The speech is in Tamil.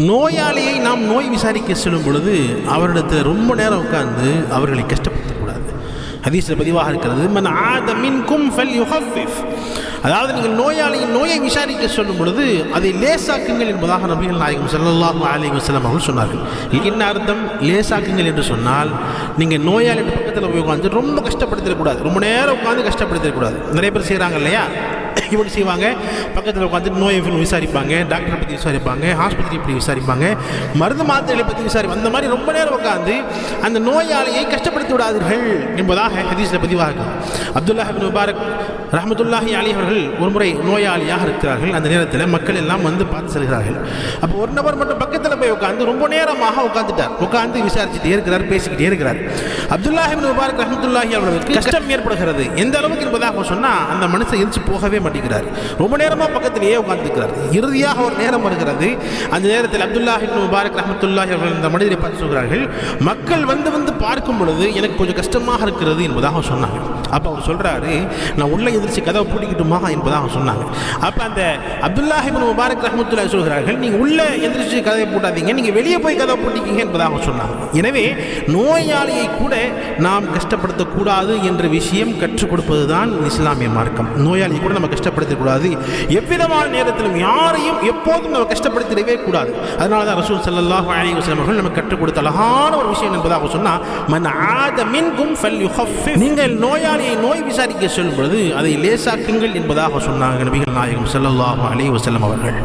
நோயாளியை நாம் நோய் விசாரிக்க செல்லும் பொழுது அவரிடத்தில் ரொம்ப நேரம் உட்கார்ந்து அவர்களை கஷ்டப்படுத்தக்கூடாது. ஹதீஸில் பதிவாக இருக்கிறது மன் ஆத ஃபல் யுஹஃபிஃப். அதாவது நீங்கள் நோயாளியின் நோயை விசாரிக்க சொல்லும் பொழுது அதை லேசாக்குங்கள் என்பதாக நபிகள் நாயகம் ஸல்லல்லாஹு அலிகம் செல்லம் அவர்கள் சொன்னார்கள். இதுக்கு என்ன அர்த்தம்? லேசாக்குங்கள் என்று சொன்னால் நீங்கள் நோயாளியின் பக்கத்தில் போய் உட்காந்து ரொம்ப கஷ்டப்படுத்திடக்கூடாது. ரொம்ப நேரம் உட்காந்து கஷ்டப்படுத்திடக்கூடாது. நிறைய பேர் செய்கிறாங்க இல்லையா? இப்படி செய்வாங்க? பக்கத்தில் உட்காந்து நோயை விசாரிப்பாங்க? டாக்டரை பற்றி விசாரிப்பாங்க ஆஸ்பத்திரி பற்றி விசாரிப்பாங்க? மருந்து மாத்திரைகளை பற்றி விசாரிப்பாங்க அந்த மாதிரி ரொம்ப நேரம் உட்காந்து அந்த நோயாளியை கஷ்டப்படுத்தி விடாதீர்கள் என்பதாக ஹதீஸில் பதிவாக அப்துல்லாஹ் இப்னு முபாரக் ரஹமத்துல்லாஹி அலி அவர்கள் ஒரு முறை நோயாளியாக இருக்கிறார்கள். அந்த நேரத்தில் மக்கள் எல்லாம் வந்து பார்த்து செல்கிறார்கள். அப்போ ஒரு நபர் மட்டும் பக்கத்தில் போய் உட்காந்து ரொம்ப நேரமாக உட்காந்துட்டார் உட்காந்து விசாரிச்சுட்டே இருக்கிறார் பேசிக்கிட்டே இருக்கிறார். அப்துல்லாஹ் முபாரக் ரஹமத்துல்லாஹி அவர்களுக்கு கஷ்டம் ஏற்படுகிறது. எந்த அளவுக்கு என்பதாக சொன்னால் அந்த மனுஷன் எரிச்சு போகவே மாட்டேங்குது. இருக்கிறார். ரொம்ப நேரமாக பக்கத்திலேயே உட்கார்ந்துருக்கிறார். இறுதியாக ஒரு நேரம் வருகிறது. அந்த நேரத்தில் அப்துல்லா முபாரக் ரஹமத்துல்லாஹி அவர்கள் இந்த மனிதரை பார்த்து சொல்கிறார்கள் மக்கள் வந்து வந்து பார்க்கும் பொழுது எனக்கு கொஞ்சம் கஷ்டமாக இருக்கிறது என்பதாக சொன்னாங்க அப்போ அவர் சொல்கிறாரு நான் உள்ளே எதிர்த்து கதவை பூட்டிக்கிட்டுமா? என்பதாக சொன்னாங்க. அப்போ அந்த அப்துல்லாஹ் முபாரக் ரஹமத்துல சொல்கிறார்கள் நீங்கள் உள்ளே எதிர்த்து கதவை பூட்டாதீங்க நீங்கள் வெளியே போய் கதவை பூட்டிக்கிங்க என்பதாக சொன்னாங்க. எனவே நோயாளியை கூட நாம் கஷ்டப்படுத்தக்கூடாது என்ற விஷயம் கற்றுக் கொடுப்பது தான் இஸ்லாமிய மார்க்கம். நோயாளியை கூட நம்ம கஷ்டப்படுத்தக்கூடாது. எவ்விதமான நேரத்திலும் யாரையும் எப்போதும் நம்ம கஷ்டப்படுத்திடவே கூடாது. அதனால தான் ரசூல் சல்லாஹ் அலி வஸல்லம் அவர்கள் நமக்கு கற்றுக் கொடுத்த அழகான ஒரு விஷயம் என்பதாக சொன்னால் மன் ஆத மின்கும் ஃபல் யுஹஃபிஃப். நீங்கள் நோயாளியை நோய் விசாரிக்க சொல்லும் பொழுது அதை லேசாக்குங்கள் என்பதாக சொன்னாங்க நபிகள் நாயகம் செல்லல்லாஹு அலி வசல்லம் அவர்கள்.